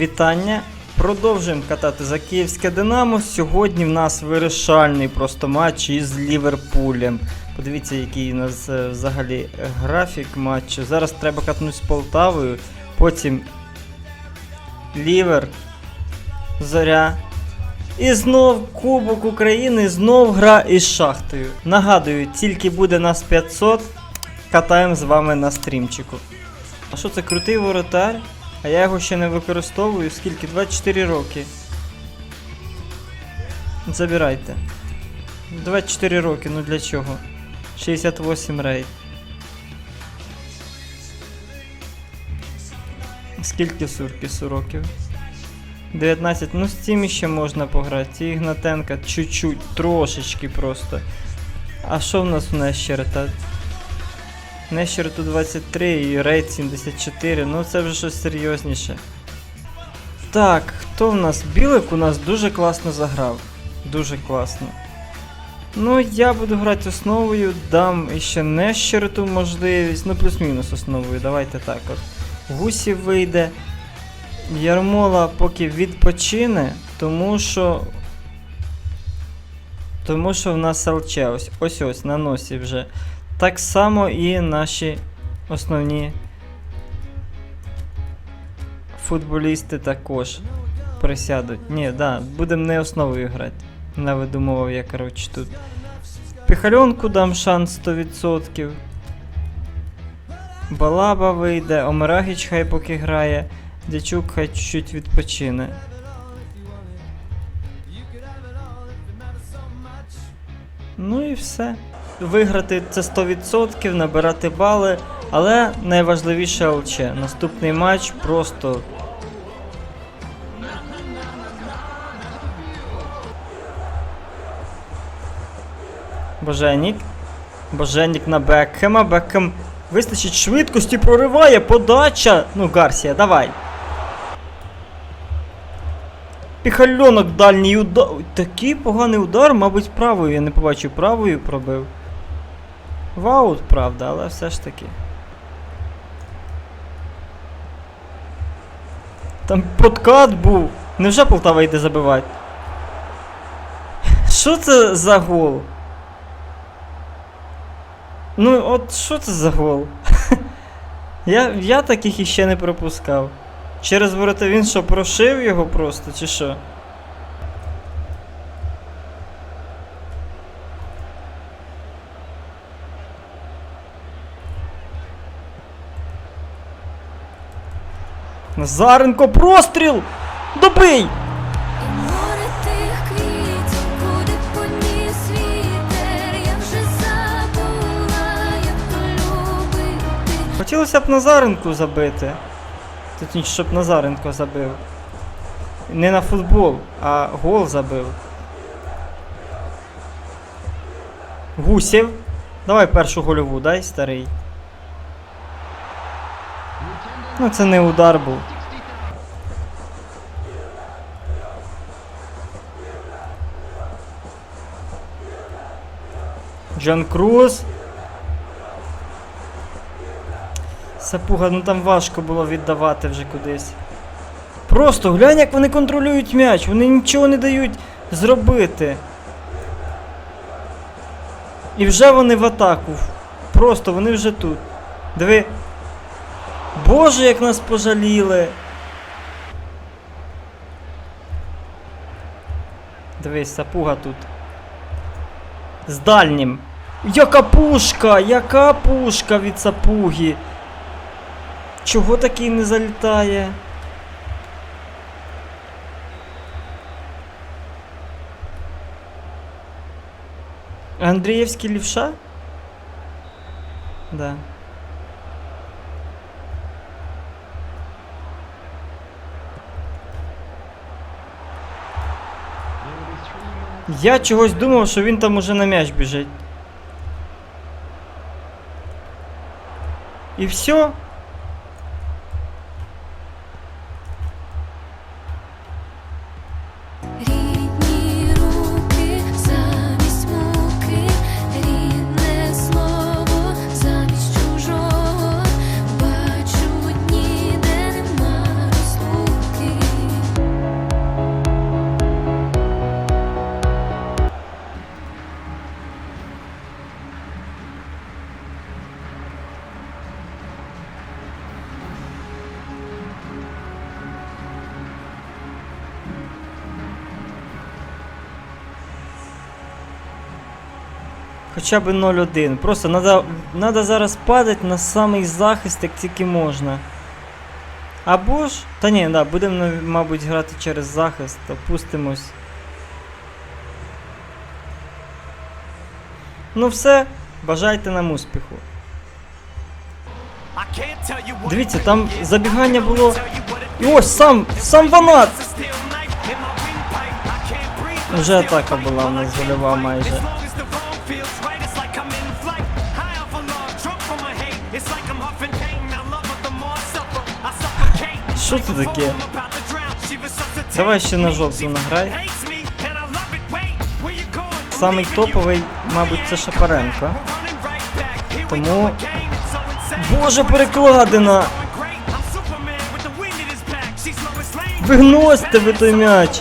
вітання. Продовжуємо катати за київське Динамо. Сьогодні в нас вирішальний просто матч із Ліверпулем. Подивіться, який у нас е, взагалі графік матчу. Зараз треба катнути з Полтавою, потім Лівер, Зоря. І знов Кубок України, знов гра із шахтою. Нагадую, тільки буде нас 500, катаємо з вами на стрімчику. А що це крутий воротар? А я його ще не використовую скільки? 24 роки. Забирайте. 24 роки, ну для чого? 68 рейд. Скільки сурки років? 19. Ну з цим ще можна пограти. Ці Ігнатенка чуть-чуть, трошечки просто. А що в нас у Нещерта? Нещерту 23 і рейд 74, ну це вже щось серйозніше. Так, хто в нас? Білик у нас дуже класно заграв. Дуже класно. Ну, я буду грати основою, дам іще Нещерту можливість, ну плюс-мінус основою, давайте так от. Гусів вийде. Ярмола поки відпочине, тому що. Тому що в нас ЛЧ ось ось ось на носі вже. Так само і наші основні футболісти також присядуть. Ні, да, будемо не основою грати. Не видумував я, коротше, тут. Піхальонку дам шанс 100%. Балаба вийде, Омерагіч хай поки грає. Дячук хай чуть-чуть відпочине. Ну і все. Виграти це 100%, набирати бали, але найважливіше ЛЧ. Наступний матч просто. Боженік. Боженік на Бекхема. Бекхем вистачить швидкості, прориває подача. Ну, Гарсія, давай. Піхальонок дальній удар. Такий поганий удар, мабуть, правою. Я не побачив, правою пробив. Ваут, правда, але все ж таки. Там подкат був. Невже Полтава йде забивати? Що це за гол? Ну, от що це за гол? я, я таких іще не пропускав. Через ворота він що, прошив його просто, чи що? Назаренко, простріл! Добий! Море тих квітів, куди поніс вітер, я вже забула, як то любити. Хотілося б Назаренку забити. Точніше, щоб Назаренко забив. Не на футбол, а гол забив. Гусєв. Давай першу гольову, дай старий. Ну це не удар був. Джон Круз. Сапуга, ну там важко було віддавати вже кудись. Просто глянь, як вони контролюють м'яч, вони нічого не дають зробити. І вже вони в атаку. Просто вони вже тут. Диви. Боже, як нас пожаліли. Дивись, сапуга тут. З дальнім. Яка пушка! Яка пушка від сапуги! Чого такий не залітає? Андрієвський лівша? Да. Я чогось думав, що він там уже на м'яч біжить. І все. Хоча б 0-1. Просто надо, надо зараз падати на самий захист, як тільки можна. Або ж. Та ні, да, будемо, мабуть, грати через захист, опустимось. Ну все, бажайте нам успіху. Дивіться, там забігання було. І ось сам, сам Ванат! Вже атака була у нас зольова майже. Що це таке? Давай ще на жовту награй. Самий топовий, мабуть, це Шапаренко. Тому. Боже, перекладина! Вигносьте ви той м'яч!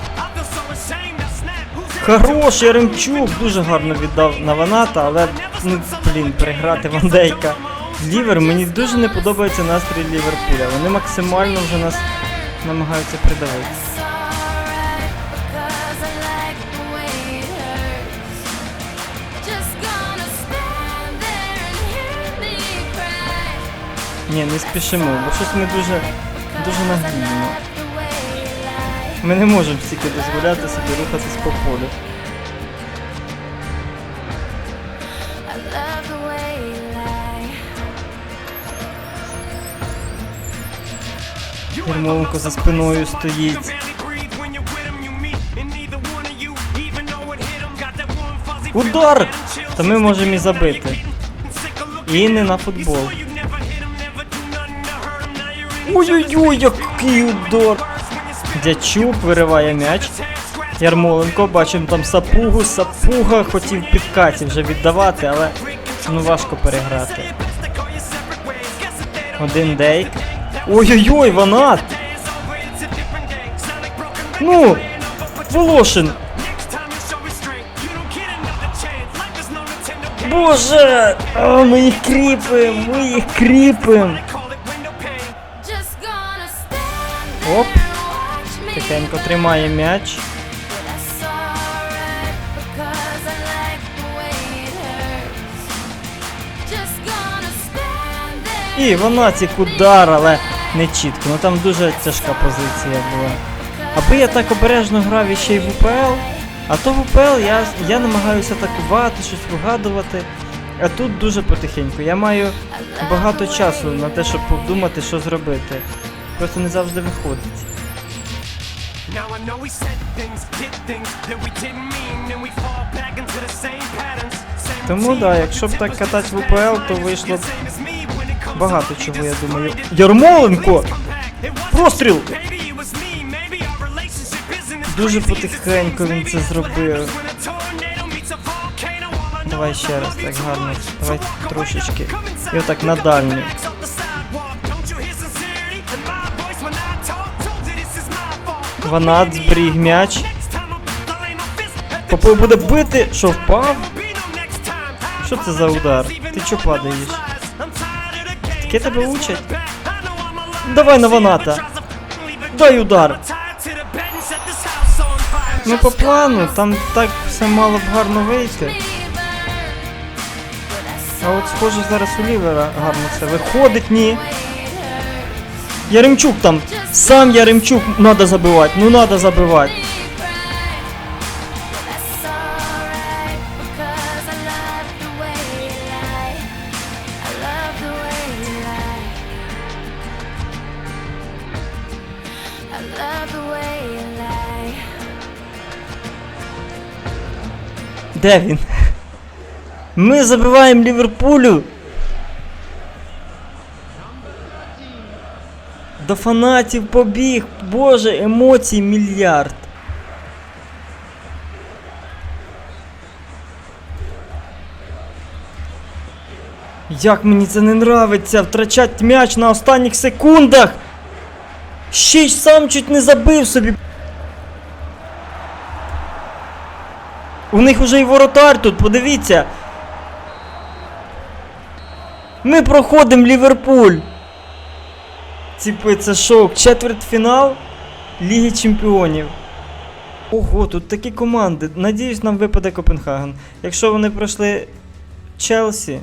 Хорош, Яремчук дуже гарно віддав на Ваната, але ну, блін, приграти Вандейка. Лівер, мені дуже не подобається настрій Ліверпуля. Вони максимально вже нас намагаються придавити. Ні, не спішимо, бо щось ми дуже, дуже lie. Ми не можемо стільки дозволяти собі рухатись по полю. Ярмоленко за спиною стоїть. Удар! Та ми можемо і забити. І не на футбол. Ой-ой-ой, який удар! Дячук вириває м'яч. Ярмоленко, бачимо там сапугу, сапуга хотів підкаті вже віддавати, але ну важко переграти. Один дейк. Ой-ой-ой, Ванат! Ну! Волошин! Боже! А, ми їх кріпимо, ми їх stand Оп, тихенько тримає м'яч. І Ванатік удар, але не чітко. Ну там дуже тяжка позиція була. Аби я так обережно грав іще й в УПЛ, а то в УПЛ я, я намагаюся атакувати, щось вигадувати. А тут дуже потихеньку. Я маю багато часу на те, щоб подумати, що зробити. Просто не завжди виходить. Now I know we said things, did things that we didn't mean, and we fall back into the same patterns. Тому да, якщо б так катати в УПЛ, то вийшло б багато чого, я думаю. Ярмоленко! Простріл! Дуже потихеньку він це зробив. Давай ще раз так гарно. Давай трошечки. І отак на дальню. Ванат зберіг м'яч. Попов буде бити, що впав? Що це за удар? Ти чо падаєш? Таке тебе учать? Давай на Ваната. Дай удар. Ну по плану, там так все мало б гарно вийти. А от схоже зараз у Лівера гарно все виходить, ні. Яремчук там. Сам Яремчук надо забивати, ну надо забивати. Де він? Ми забиваємо Ліверпулю. До фанатів побіг. Боже, емоцій мільярд. Як мені це не нравиться, втрачать м'яч на останніх секундах. Ще й сам чуть не забив собі. У них уже і воротар тут, подивіться. Ми проходимо Ліверпуль. Ціпи, це шок. Четвертьфінал Ліги Чемпіонів. Ого, тут такі команди. Надіюсь, нам випаде Копенгаген. Якщо вони пройшли Челсі.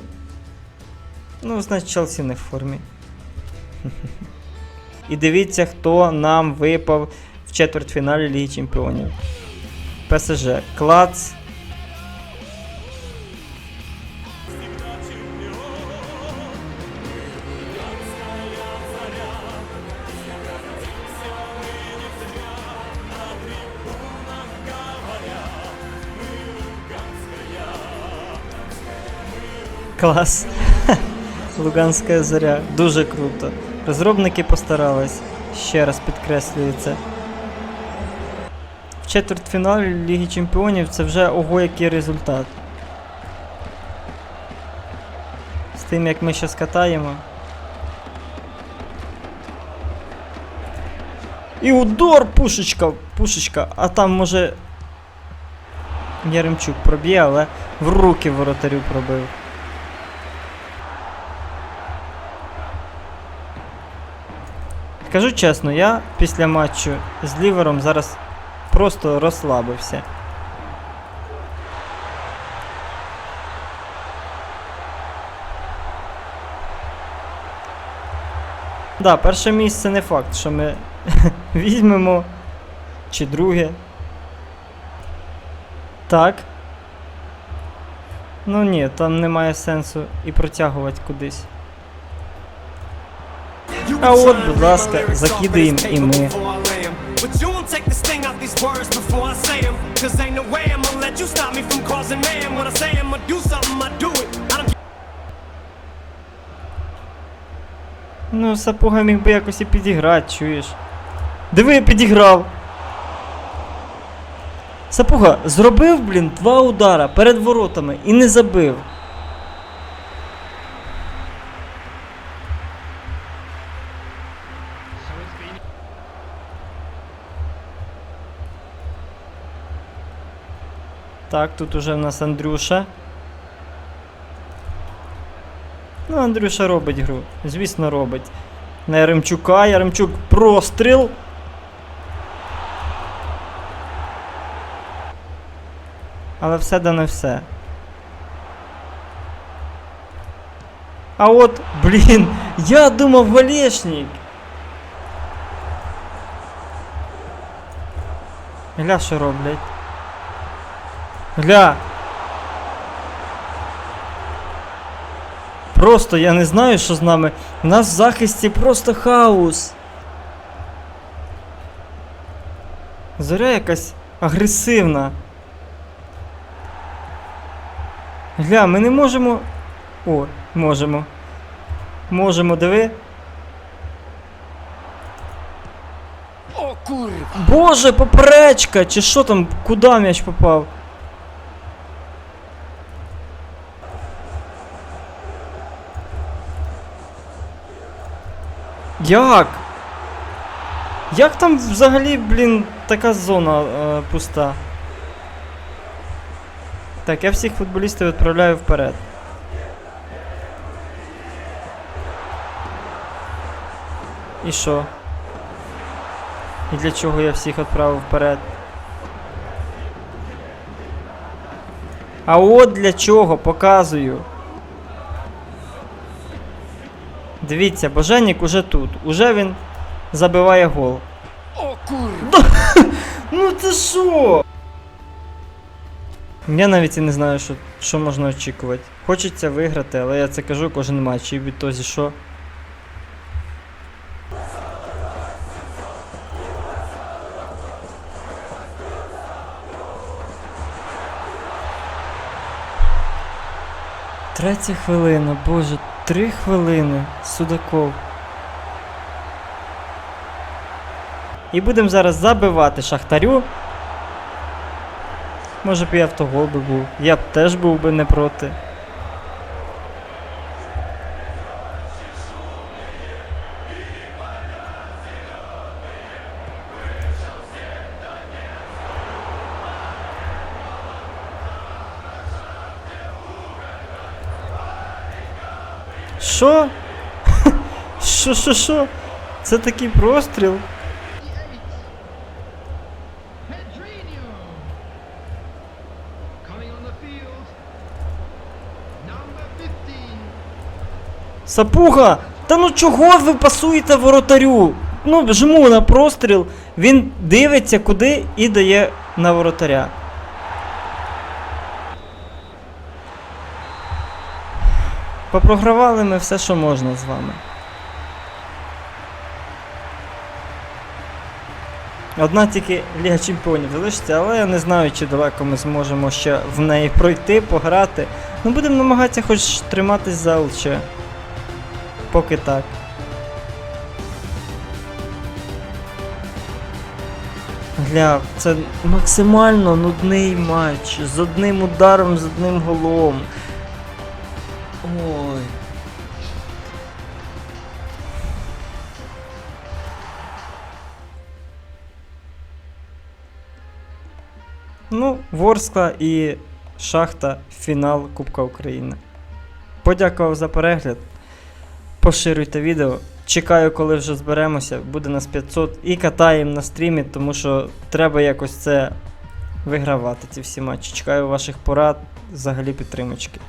Ну, значить, Челсі не в формі. І дивіться, хто нам випав в четвертьфіналі Ліги Чемпіонів. ПСЖ. Клац. Клас. Луганська зоря. Дуже круто. Розробники постарались. Ще раз. В четвертьфіналі Ліги Чемпіонів це вже ого який результат. З тим як ми ще скатаємо. І удар пушечка, пушечка, а там може. Яремчук проб'є, але в руки воротарю пробив. Скажу чесно, я після матчу з лівером зараз просто розслабився. Да, перше місце не факт, що ми візьмемо. Чи друге. Так. Ну ні, там немає сенсу і протягувати кудись. А от, будь ласка, закидаємо і ми. These words before I say them. Cause ain't no way I'm gonna let you stop me from causing man. When I say I'm gonna do something, I do it. I don't Ну, сапуга міг би якось і підіграти, чуєш. Диви, я підіграв. Сапуга зробив, блін, два удара перед воротами і не забив. Так, тут уже в нас Андрюша. Ну, Андрюша робить гру. Звісно, робить. На Яремчука, Яремчук простріл. Але все да не все. А от, блін, я думав Голешник. Гля, що роблять. Гля. Просто я не знаю, що з нами. У нас в захисті просто хаос. Зоря якась агресивна. Гля, ми не можемо. О, можемо. Можемо, диви. О, курва! Боже, поперечка! Чи що там? Куди м'яч попав? Як? Як там взагалі, блін, така зона е, пуста? Так, я всіх футболістів відправляю вперед. І що? І для чого я всіх відправив вперед? А от для чого показую. Дивіться, Боженік уже тут. Уже він забиває гол. О, курва! Ну це що? Я навіть і не знаю, що, що можна очікувати. Хочеться виграти, але я це кажу кожен матч і відтоді що. Третя хвилина, боже, три хвилини. Судаков. І будемо зараз забивати Шахтарю. Може б і автогол би був. Я б теж був би не проти. Що? Що, що, що? Це такий простріл. Сапуга! Та ну чого ви пасуєте воротарю? Ну, жму на простріл, він дивиться куди і дає на воротаря. Попрогравали ми все, що можна з вами. Одна тільки Ліга Чемпіонів залишиться, але я не знаю, чи далеко ми зможемо ще в неї пройти, пограти. Ну будемо намагатися хоч триматись за ЛЧ. Поки так. Гля, це максимально нудний матч. З одним ударом, з одним голом. Ну, Ворскла і Шахта фінал Кубка України. Подякував за перегляд. Поширюйте відео. Чекаю, коли вже зберемося. Буде нас 500 і катаємо на стрімі, тому що треба якось це вигравати, ці всі матчі. Чекаю ваших порад, взагалі підтримочки.